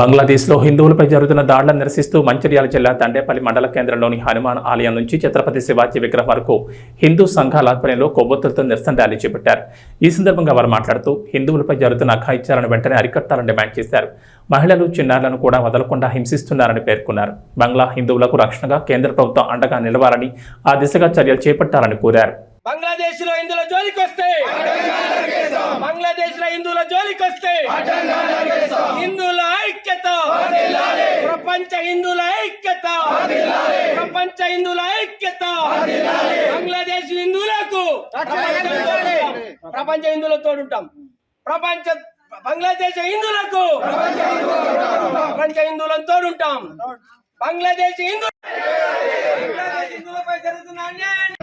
బంగ్లాదేశ్లో హిందువులపై జరుగుతున్న దాడులను నిరసిస్తూ మంచిర్యాల జిల్లా తండేపల్లి మండల కేంద్రంలోని హనుమాన్ ఆలయం నుంచి ఛత్రపతి శివాజీ విగ్రహం వరకు హిందూ సంఘాల ఆధ్వర్యంలో కొవ్వొత్తులతో నిరసన ర్యాలీ చేపట్టారు. ఈ సందర్భంగా వారు మాట్లాడుతూ హిందువులపై జరుగుతున్న అఘాయిత్యాలను వెంటనే అరికట్టాలని డిమాండ్ చేశారు. మహిళలు చిన్నారులను కూడా వదలకుండా హింసిస్తున్నారని పేర్కొన్నారు. బంగ్లా హిందువులకు రక్షణగా కేంద్ర ప్రభుత్వం అండగా నిలవాలని ఆ దిశగా చర్యలు చేపట్టాలని కోరారు. బంగ్లాదేశ్లో హిందువుల జోలికి వస్తే బంగ్లాదేశ్లో హిందువుల జోలికి వస్తే హిందువుల ప్రపంచ హిందువుల ఐక్యత. ప్రపంచ హిందువుల ఐక్యత. బంగ్లాదేశ్ హిందువులకు ప్రపంచ హిందువులతో ఉంటాం ప్రపంచ బంగ్లాదేశ్ హిందువులకు ప్రపంచ హిందువులతో ఉంటాం బంగ్లాదేశ్ హిందూ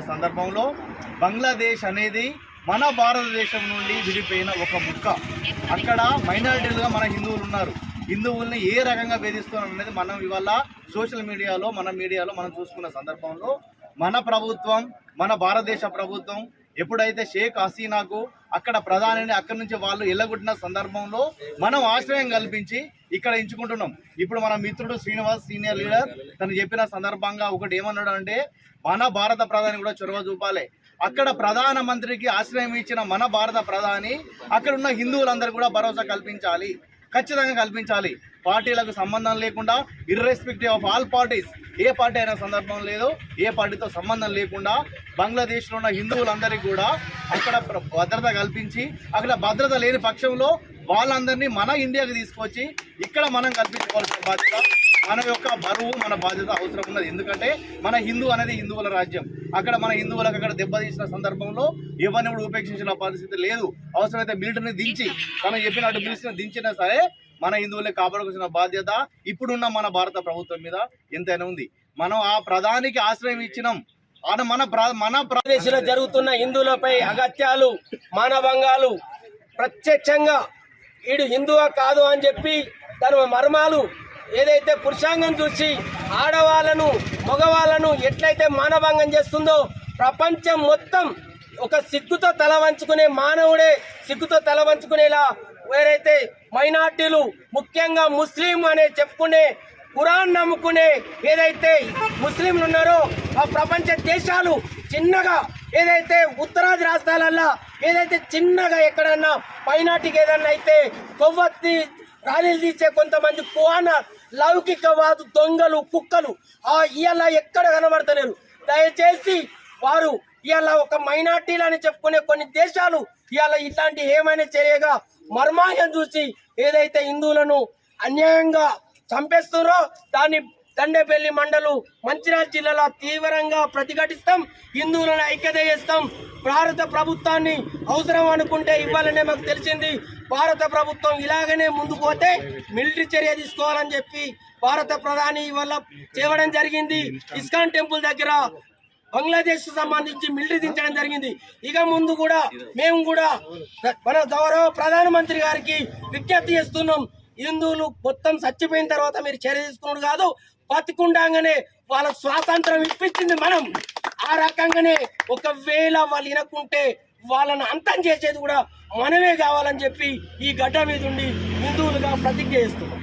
సందర్భంలో బంగ్లాదేశ్ అనేది మన భారతదేశం నుండి విడిపోయిన ఒక ముక్క. అక్కడ మైనారిటీలుగా మన హిందువులు ఉన్నారు. హిందువుల్ని ఏ రకంగా వేధిస్తున్నాం అనేది మనం ఇవాళ సోషల్ మీడియాలో మన మీడియాలో మనం చూసుకున్న సందర్భంలో మన ప్రభుత్వం మన భారతదేశ ప్రభుత్వం ఎప్పుడైతే షేక్ హసీనాకు అక్కడ ప్రధానిని అక్కడి నుంచి వాళ్ళు ఎల్లగొట్టిన సందర్భంలో మనం ఆశ్రయం కల్పించి ఇక్కడ ఎంచుకుంటున్నాం. ఇప్పుడు మన మిత్రుడు శ్రీనివాస్ సీనియర్ లీడర్ తను చెప్పిన సందర్భంగా ఒకటి ఏమన్నాడు అంటే మన భారత ప్రధాని కూడా చొరవ చూపాలి. అక్కడ ప్రధాన మంత్రికి ఆశ్రయం ఇచ్చిన మన భారత ప్రధాని అక్కడ ఉన్న హిందువులందరూ కూడా భరోసా కల్పించాలి. ఖచ్చితంగా కల్పించాలి. పార్టీలకు సంబంధం లేకుండా ఇర్రెస్పెక్టివ్ ఆఫ్ ఆల్ పార్టీస్ ఏ పార్టీ అయిన సందర్భం లేదు ఏ పార్టీతో సంబంధం లేకుండా బంగ్లాదేశ్లో ఉన్న హిందువులందరికీ కూడా అక్కడ భద్రత కల్పించి అక్కడ భద్రత లేని పక్షంలో వాళ్ళందరినీ మన ఇండియాకి తీసుకొచ్చి ఇక్కడ మనం కల్పించుకోవాల్సిన బాధ్యత మన యొక్క బరువు మన బాధ్యత అవసరం ఉన్నది. ఎందుకంటే మన హిందూ అనేది హిందువుల రాజ్యం. అక్కడ మన హిందువులకు అక్కడ దెబ్బతీసిన సందర్భంలో ఎవరిని కూడా ఉపేక్షించిన పరిస్థితి లేదు. అవసరమైతే మిలిటరీని దించి తను చెప్పినట్టు పిలిచిన దించినా సరే మన హిందువులే కాపాడుకోవాల్సిన బాధ్యత ఇప్పుడున్న మన భారత ప్రభుత్వం మీద ఎంతైనా ఉంది. మనం ఆ ప్రధానికి ఆశ్రయం ఇచ్చినాం. ఆడ మన మన ప్రదేశంలో జరుగుతున్న హిందువులపై అగత్యాలు మానభంగాలు ప్రత్యక్షంగా వీడు హిందువా కాదు అని చెప్పి తన మర్మాలు ఏదైతే పురుషాంగం చూసి ఆడవాళ్ళను మగవాళ్ళను ఎట్లయితే మానభంగం చేస్తుందో ప్రపంచం మొత్తం ఒక సిగ్గుతో తల వంచుకునే మానవుడే సిగ్గుతో తల వంచుకునేలా వేరైతే మైనార్టీలు ముఖ్యంగా ముస్లిం అనే చెప్పుకునే ఖురాన్ నమ్ముకునే ఏదైతే ముస్లింలు ఉన్నారో ఆ ప్రపంచ దేశాలు చిన్నగా ఏదైతే ఉత్తరాది రాష్ట్రాలల్లో ఏదైతే చిన్నగా ఎక్కడన్నా పైనాటికి ఏదన్నా అయితే కొవ్వొత్తి ర్యాలీలు తీసే కొంతమంది కువాన లౌకికవాదు దొంగలు కుక్కలు ఆ ఇవాళ ఎక్కడ కనబడతలేరు. దయచేసి వారు ఇవాళ ఒక మైనార్టీలు అని చెప్పుకునే కొన్ని దేశాలు ఇవాళ ఇట్లాంటి ఏమైనా చర్యగా మర్మాయం చూసి ఏదైతే హిందువులను అన్యాయంగా చంపేస్తున్నారో దాన్ని దండేపల్లి మండలు మంచిర్యాల జిల్లాలో తీవ్రంగా ప్రతిఘటిస్తాం. హిందువులను ఐక్యత చేస్తాం భారత ప్రభుత్వాన్ని అవసరం అనుకుంటే ఇవ్వాలనే మాకు తెలిసింది. భారత ప్రభుత్వం ఇలాగనే ముందుకు పోతే మిలిటరీ చర్య తీసుకోవాలని చెప్పి భారత ప్రధాని వల్ల చేయడం జరిగింది. ఇస్కాన్ టెంపుల్ దగ్గర బంగ్లాదేశ్ సంబంధించి మిలిటరీ దించడం జరిగింది. ఇక ముందు కూడా మేము కూడా మన గౌరవ ప్రధానమంత్రి గారికి విజ్ఞప్తి చేస్తున్నాం. హిందువులు మొత్తం చచ్చిపోయిన తర్వాత మీరు చర్య తీసుకున్నాడు కాదు బతికుండాగానే వాళ్ళ స్వాతంత్రం ఇప్పించింది మనం. ఆ రకంగానే ఒకవేళ వాళ్ళు వినకుంటే వాళ్ళని అంతం చేసేది కూడా మనమే కావాలని చెప్పి ఈ గడ్డ మీద ఉండి హిందువులుగా ప్రతిజ్ఞ చేస్తున్నాం.